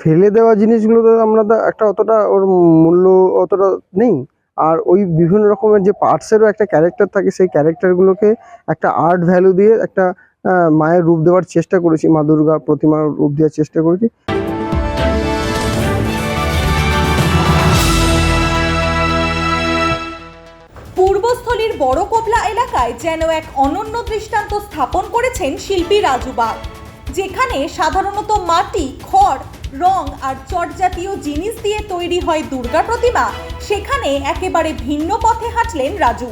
ফেলে দেওয়া জিনিসগুলোতে আমরা তো একটা অতটা ওর মূল্য অতটা নেই। আর ওই বিভিন্ন রকমের যে পার্টসেরও একটা ক্যারেক্টার থাকে, সেই ক্যারেক্টারগুলোকে একটা আর্ট ভ্যালু দিয়ে একটা মায়ের রূপ দেওয়ার চেষ্টা করেছি। মা দুর্গা প্রতিমার রূপ দেওয়ার চেষ্টা করেছি। পূর্বস্থলীর বড় কোবলা এলাকায় যেন এক অনন্য দৃষ্টান্ত স্থাপন করেছেন শিল্পী রাজু বাগ, যেখানে সাধারণত মাটি, খড় রং আর চট জাতীয় জিনিস দিয়ে তৈরি হয় দুর্গা প্রতিমা, সেখানে একেবারে ভিন্ন পথে হাঁটলেন রাজু।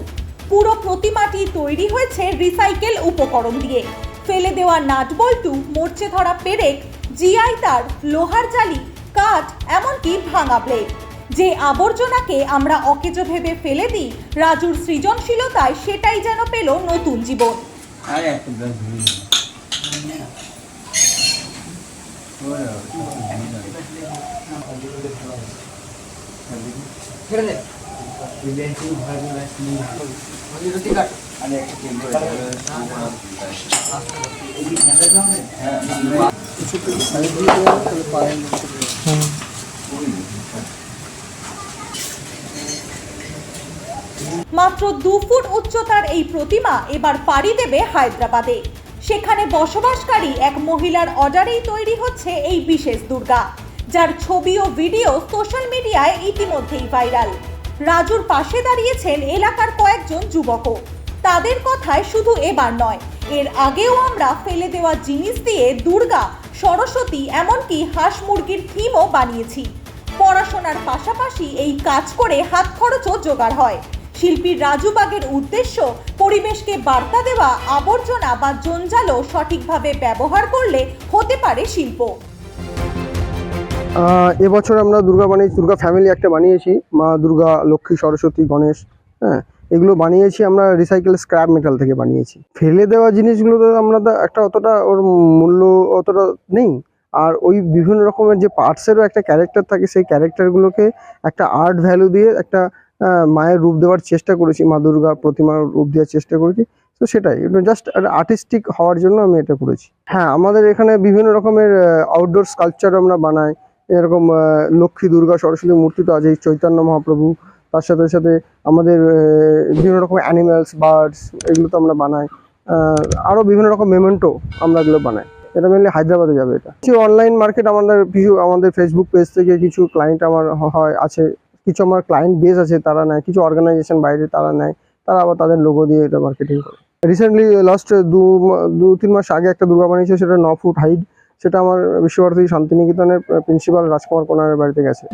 পুরো প্রতিমাটি তৈরি হয়েছে রিসাইকেল উপকরণ দিয়ে। ফেলে দেওয়া নাট বল্টু মরচে ধরা পেরেক, জিআই তার, লোহার জালি, কাঠ, এমনকি ভাঙা ব্লেড। যে আবর্জনাকে আমরা অকেজো ভেবে ফেলে দিই, রাজুর সৃজনশীলতায় সেটাই যেন পেল নতুন জীবন আরে একটা ব্যাগ ধুয়ে দিই। আরে একটা টেম্পো মাত্র দু ফুট উচ্চতার এই প্রতিমা এবার পাড়ি দেবে হায়দ্রাবাদে। সেখানে বসবাসকারী এক মহিলার অর্ডারেই তৈরি হচ্ছে এই বিশেষ দুর্গা, যার ছবি ও ভিডিও সোশ্যাল মিডিয়ায় ইতিমধ্যেই ভাইরাল। রাজুর পাশে দাঁড়িয়েছেন এলাকার কয়েকজন যুবকও। তাদের কথায় শুধু এবার নয়, এর আগেও আমরা ফেলে দেওয়া জিনিস দিয়ে দুর্গা, সরস্বতী এমনকি হাঁস মুরগির থিমও বানিয়েছি। পড়াশোনার পাশাপাশি এই কাজ করে হাত খরচও জোগাড় হয়। শিল্পী রাজু বাগের উদ্দেশ্য পরিবেশকে বার্তা দেওয়া, আবর্জনা বা জঞ্জালও সঠিকভাবে ব্যবহার করলে হতে পারে শিল্প। এবছর আমরা দুর্গা বানিয়েছি দুর্গা ফ্যামিলি একটা বানিয়েছি, মা দুর্গা, লক্ষ্মী, সরস্বতী, গণেশ হ্যাঁ এগুলো বানিয়েছি, আমরা রিসাইকেল স্ক্র্যাপ মেটাল থেকে বানিয়েছি। ফেলে দেওয়া জিনিসগুলো তো আমরা একটা অতটা ওর মূল্য অতটা নেই। আর ওই বিভিন্ন রকমের যে পার্টসেরও একটা ক্যারেক্টার থাকে, সেই ক্যারেক্টারগুলোকে একটা আর্ট ভ্যালু দিয়ে একটা মায়ের রূপ দেওয়ার চেষ্টা করেছি, মা দুর্গা প্রতিমার রূপ দেওয়ার চেষ্টা করেছি। তো সেটাই জাস্ট আর্টিস্টিক হওয়ার জন্য আমি এটা করেছি। হ্যাঁ আমাদের এখানে বিভিন্ন রকমের আউটডোর স্কাল্পচার আমরা বানাই। এরকম লক্ষ্মী দুর্গা সরস্বতী মূর্তি তো আছেই চৈতন্য মহাপ্রভু। তার সাথে সাথে আমাদের বিভিন্ন রকম অ্যানিম্যালস বার্ডস এগুলো তো আমরা বানাই। আরও বিভিন্ন রকম মেমেন্টো আমরা এগুলো বানাই। এটা মেনলি হায়দ্রাবাদে যাবে এটা। কিছু অনলাইন মার্কেট আমাদের, কিছু আমাদের ফেসবুক পেজ থেকে কিছু ক্লায়েন্ট আমার হয়, আছে। কিছু আমার ক্লায়েন্ট বেস আছে, তারা নেয়, কিছু অর্গানাইজেশন বাইরে তারা নেয়, তারা আবার তাদের লোগো দিয়ে এটা মার্কেটিং করে। রিসেন্টলি লাস্ট দু দু তিন মাস আগে একটা দুর্গা বানিয়েছে, সেটা ন ফুট হাইট সেটা আমার বিশ্বভারতী শান্তিনিকেতনের প্রিন্সিপাল রাজকুমার কোনারের বাড়িতে গেছে।